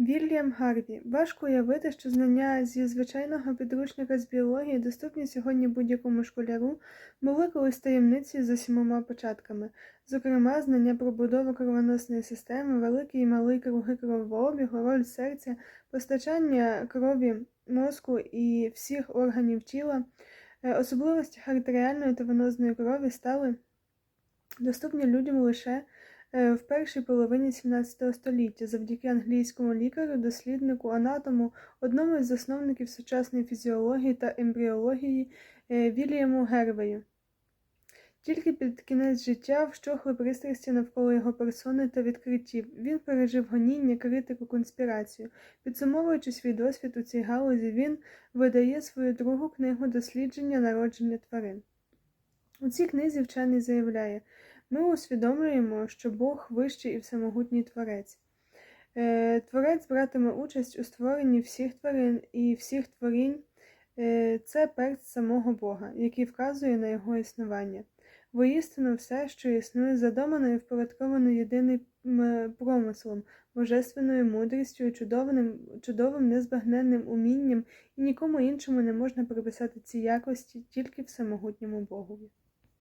Вільям Гарві. Важко уявити, що знання зі звичайного підручника з біології, доступні сьогодні будь-якому школяру, були колись таємницею за сімома початками. Зокрема, знання про будову кровоносної системи, великий і малий круги кровообігу, роль серця, постачання крові, мозку і всіх органів тіла, е, особливості артеріальної та венозної крові стали доступні людям лише в першій половині 17 століття завдяки англійському лікарю, досліднику, анатому, одному із засновників сучасної фізіології та ембріології е, Вільяму Гервею. Тільки під кінець життя вщохли пристрасті навколо його персони та відкриттів. Він пережив гоніння, критику, конспірацію. Підсумовуючи свій досвід у цій галузі, він видає свою другу книгу дослідження народження тварин. У цій книзі вчений заявляє, ми усвідомлюємо, що Бог вищий і всемогутній творець. Е, Творець братиме участь у створенні всіх тварин і всіх творінь е, це перст самого Бога, який вказує на його існування. Воістину все, що існує, задумано і впорядковано єдиним промислом, божественною мудрістю чудовим, чудовим незбагненним умінням, і нікому іншому не можна приписати ці якості, тільки всемогутньому Богові.